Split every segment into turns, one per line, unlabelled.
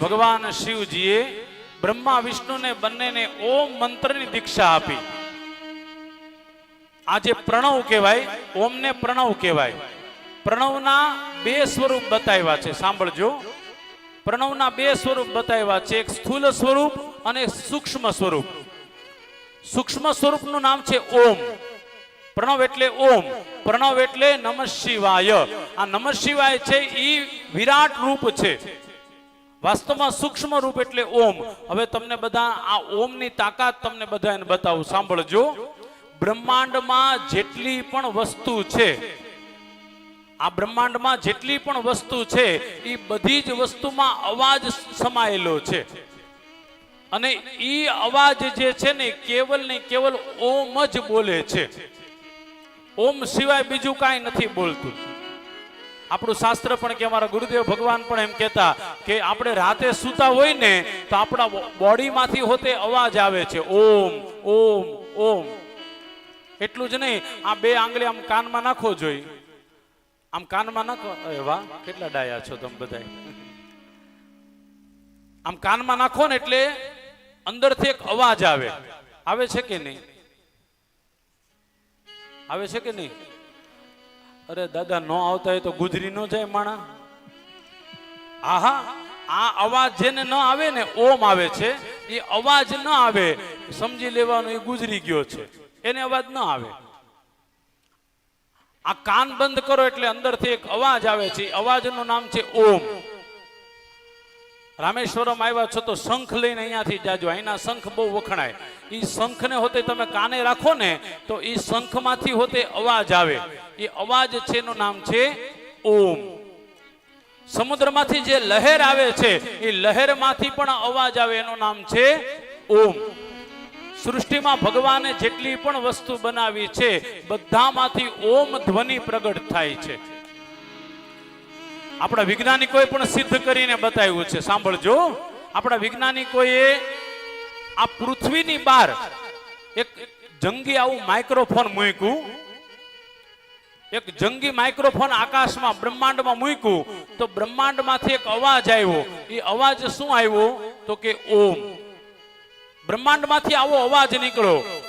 ભગવાન શિવજીએ બ્રહ્મા, વિષ્ણુને બંનેને ઓમ મંત્રની દીક્ષા આપી. આ જે પ્રણવ કહેવાય, ઓમને પ્રણવ કહેવાય. પ્રણવના બે સ્વરૂપ બતાવ્યા છે, સાંભળજો. પ્રણવના બે સ્વરૂપ બતાવ્યા છે, એક સ્થૂલ સ્વરૂપ અને સૂક્ષ્મ સ્વરૂપ. સૂક્ષ્મ સ્વરૂપનું નામ છે ઓમ. પ્રણવ એટલે ઓમ. પ્રણવ એટલે નમ શિવાય. આ નમ શિવાય છે એ વિરાટ રૂપ છે. વાસ્તવમાં સૂક્ષ્મ રૂપ એટલે ઓમ. હવે તમને બધા આ ઓમની તાકાત તમને બધાને બતાવું. સાંભળજો. બ્રહ્માંડમાં જેટલી પણ વસ્તુ છે, આ બ્રહ્માંડમાં જેટલી પણ વસ્તુ છે એ બધી જ વસ્તુમાં અવાજ સમાયેલો છે. અને એ અવાજ જે છે ને, કેવલ ને કેવલ ઓમ જ બોલે છે. ઓમ સિવાય બીજું કાંઈ નથી બોલતું. આપણું શાસ્ત્ર પણ કે અમારા ગુરુદેવ ભગવાન પણ એમ કહેતા કે આપણે રાતે સૂતા હોય ને તો આપણા બોડીમાંથી હોતે અવાજ આવે છે, ઓમ ઓમ ઓમ. એટલું જ નહીં, આ બે આંગળી આમ કાનમાં નાખો જોઈ. આમ કાનમાં નાખો વાહ, કેટલા ડાયા છો તમે બધા આમ કાનમાં નાખો ને એટલે અંદરથી એક અવાજ આવે. આવે છે કે નહીં? આવે છે કે નહીં? અરે દાદા, નો આવતા હોય તો ગુજરી નો જાય માણા. આહા, આ અવાજ જેને ન આવે ને, ઓમ આવે છે. એ અવાજ ન આવે, સમજી લેવાનું એ ગુજરી ગયો છે. એને અવાજ ન આવે. આ કાન બંધ કરો એટલે અંદરથી એક અવાજ આવે છે. અવાજનું નામ છે ઓમ. રામેશ્વરમ આવ્યા છો તો શંખ લઈને અહીંયાથી જાજો. અહીંના શંખ બહુ વખણાય. એ શંખને હોતે તમે કાને રાખો ને, તો એ શંખમાંથી હોતે અવાજ આવે. એ અવાજ છે એનું નામ છે ઓમ. સમુદ્રમાંથી જે લહેર આવે છે એ લહેરમાંથી પણ અવાજ આવે. એનું નામ છે ઓમ. સૃષ્ટિમાં ભગવાને જેટલી પણ વસ્તુ બનાવી છે, બધામાંથી ઓમ ધ્વનિ પ્રગટ થાય છે. આપણા વૈજ્ઞાનિકોએ પણ સિદ્ધ કરીને બતાવ્યું છે. સાંભળજો. આપણા વૈજ્ઞાનિકોએ આ પૃથ્વીની બહાર એક જંગી આવું માઇક્રોફોન મૂક્યું. એક જંગી માઇક્રોફોન આકાશમાં, બ્રહ્માંડમાં મૂક્યું. તો બ્રહ્માંડમાંથી એક અવાજ આવ્યો. એ અવાજ શું આવ્યો? તો કે ઓમ. બ્રહ્માંડમાંથી આવો અવાજ નીકળ્યો.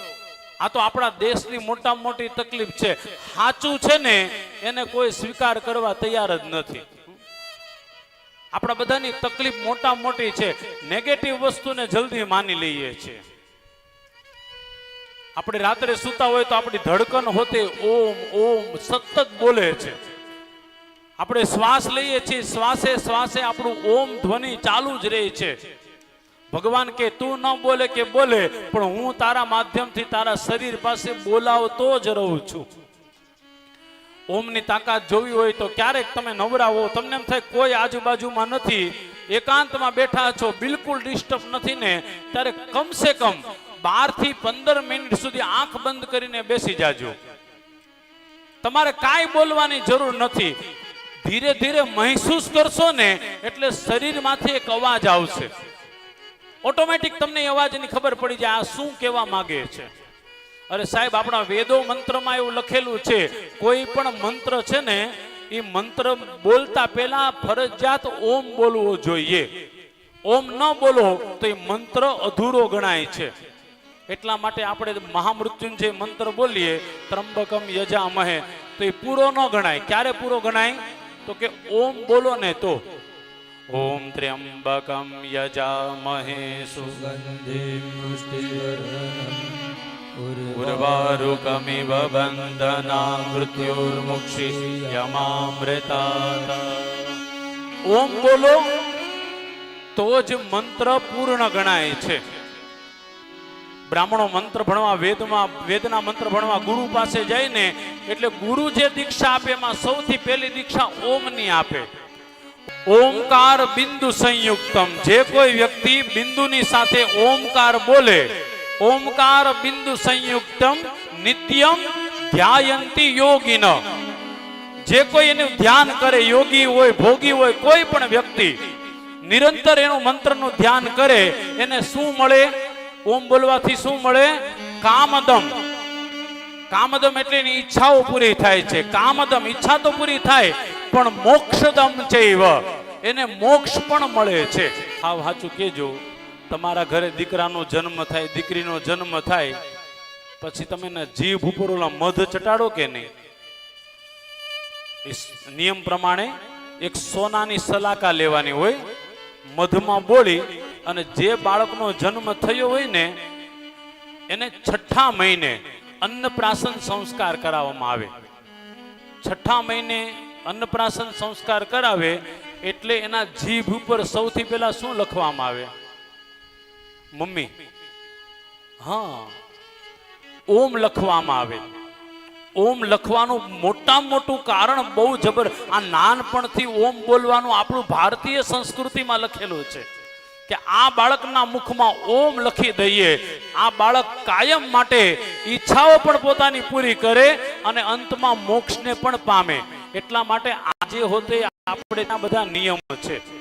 આ તો આપણા દેશની મોટા મોટી તકલીફ છે. સાચું છે ને, એને કોઈ સ્વીકાર કરવા તૈયાર જ નથી. આપણા બધાની તકલીફ મોટા મોટી છે. નેગેટિવ વસ્તુને જલ્દી માની લઈએ છીએ. આપણે રાત્રે સૂતા હોય તો આપણી ધડકન હોતે ઓમ ઓમ, સતત બોલે છે. આપણે શ્વાસ લઈએ છીએ, શ્વાસે શ્વાસે આપણું ઓમ ધ્વનિ ચાલુ જ રહે છે. ભગવાન કે તું ન બોલે કે બોલે, પણ હું તારા માધ્યમથી તારા શરીર પાસે બોલાવતો જ રહું છું. ઓમની તાકાત જોવી હોય તો ક્યારેક તમે નવરાવો. તમને એમ થાય કોઈ આજુબાજુમાં નથી. એકાંતમાં બેઠા છો, બિલકુલ ડિસ્ટર્બ નથી ને. ત્યારે કમસે કમ બારથી પંદર મિનિટ સુધી આંખ બંધ કરીને બેસી જાજો. તમારે કાંઈ બોલવાની જરૂર નથી. ધીરે ધીરે મહેસૂસ કરશો ને, એટલે શરીરમાંથી એક અવાજ આવશે. ઓટોમેટિક તમને અવાજની ખબર પડી જાય, આ શું કહેવા માંગે છે? અરે સાહેબ, આપણા વેદો મંત્રમાં એવું લખેલું છે, કોઈ પણ મંત્ર છે ને, એ મંત્ર બોલતા પહેલા ફરજિયાત ઓમ બોલવો જોઈએ. ઓમ ન બોલો તો એ મંત્ર અધૂરો ગણાય છે. એટલા માટે આપણે મહામૃત્યુંજય મંત્ર બોલીએ ત્રંબકમ યજામહે, તો એ પૂરો ન ગણાય. ક્યારે પૂરો ગણાય? તો કે ઓમ બોલો ને તો. ઓમ ત્ર્યંબકમ યજામહે,
સુગંધિ
ઉર્વારુકમિવ બંધના મૃત્યુર્મુક્ષિ यमामृता ઓમ બોલો તો જ મંત્ર પૂર્ણ ગણાય છે બ્રાહ્મણો મંત્ર ભણવા વેદમાં વેદના મંત્ર ભણવા ગુરુ પાસે જાય ને એટલે ગુરુ જે દીક્ષા આપે એમાં સૌથી પહેલી દીક્ષા ઓમની આપે. ઓમકાર બિંદુ સંયુક્તમ. જે કોઈ વ્યક્તિ બિંદુની સાથે ઓમકાર બોલે ઓમકાર બિંદુ સંયુક્તમ નિત્યમ ધ્યાયંતી યોગીન. જે કોઈ એનું ધ્યાન કરે, યોગી હોય, ભોગી હોય, કોઈ પણ વ્યક્તિ, નિરંતર એનું મંત્રનું ધ્યાન કરે, એને શું મળે? ઓમ બોલવાથી શું મળે? કામદમ. કામદમ એટલે એની ઈચ્છાઓ પૂરી થાય છે. કામદમ ઈચ્છા તો પૂરી થાય, પણ મોક્ષદમ ચૈવ એને મોક્ષ પણ મળે છે. હા સાચું કેજો. તમારા ઘરે દીકરાનો જન્મ થાય, દીકરીનો જન્મ થાય, પછી તમે એના જીભ ઉપર મધ ચટાડો કે નહીં? નિયમ પ્રમાણે એક સોનાની સલાકા લેવાની હોય, મધમાં બોળી અને જે બાળકનો જન્મ થયો હોય ને, એને છઠ્ઠા મહિને અન્નપ્રાશન સંસ્કાર કરાવવામાં આવે. છઠ્ઠા મહિને અન્નપ્રાશન સંસ્કાર કરાવે એટલે એના જીભ ઉપર સૌથી પહેલા શું લખવામાં આવે? મમ્મી. હા. ઓમ લખવામાં આવે. ઓમ લખવાનું મોટા મોટું કારણ બહુ જબર. આ નાનપણથી ઓમ બોલવાનું આપણું ભારતીય સંસ્કૃતિમાં લખેલું છે કે આ બાળકના મુખમાં ઓમ લખી દઈએ. આ બાળક કાયમ માટે ઈચ્છાઓ પણ પોતાની પૂરી કરે અને અંતમાં મોક્ષને પણ પામે. એટલા માટે આજે હોતે આપણે આ બધા નિયમો છે.